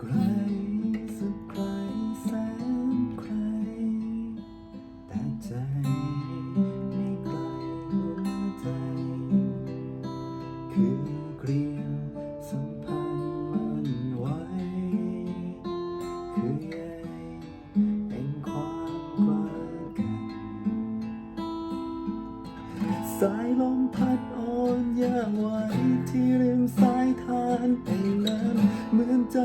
ใครสักใครแสนใคร แต่ใจไม่ไกลหัวใจ คือเกลียวสัมพันธ์มันไวคือใยแห่งความกว่กัน สายลมพัดอ่อนยางไว้ที่ริมสายทานไปนั้นเหมือนใจ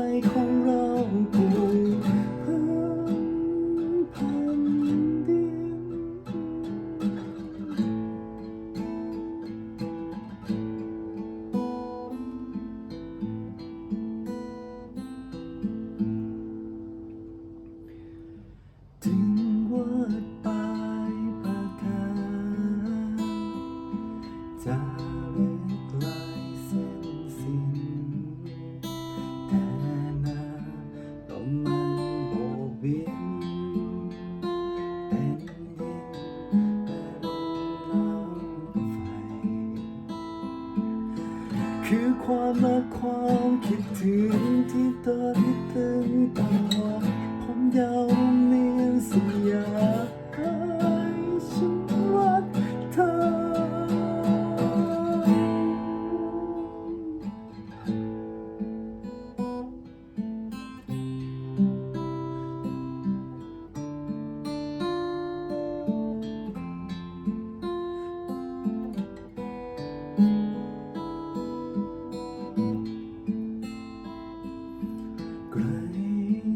ดปลายปากกาจะเล็กลายเส้นสิ้นแต่นาลมมันโบกบินเป็นดินและลมน้ำไฟ คือความรักความคิดถึงที่ตอนที่ตึงตาผมยาว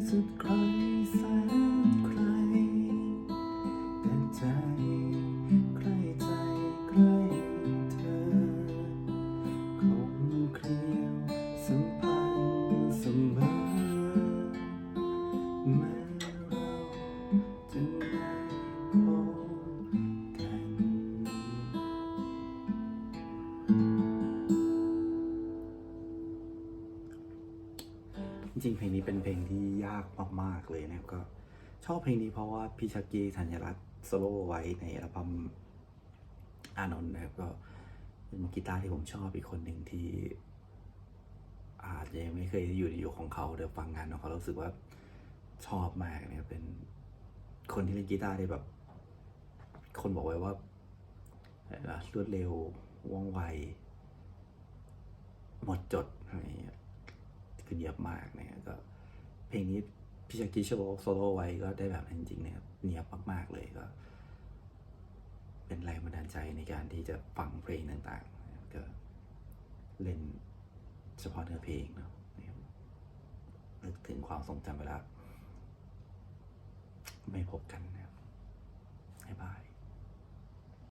สุ ริงๆเพลงนี้เป็นเพลงที่ยากมากๆเลยนะครับก็ชอบเพลงนี้เพราะว่าพี่ชักกี้ธัญรัตน์โซโล่ไว้ในอัลบั้มอานนท์นะครับก็เป็นกีตาร์ที่ผมชอบอีกคนหนึ่งที่อาจจะยังไม่เคยอยู่ในยุคของเขาเดี๋ยวฟังงานของเขารู้สึกว่าชอบมากเนี่ยเป็นคนที่เล่นกีตาร์ได้แบบ คนบอกไว้ว่าอะไรนะรวดเร็วว่องไว หมดจดอะไรอย่างเงี้ย คือเนียบมากนะก็เพลงนี้พี่ชักกี้โชว์โซโล่ไว้ก็ได้แบบจริงๆนะครับเนียบมากๆเลยก็ เป็นแรงบันดาลใจในการที่จะฟังเพลงต่างๆก็เล่นเฉพาะเนื้อเพลงเนาะนึกถึงความทรงจำเวลาไม่พบกันนะครับบ๊ายบาย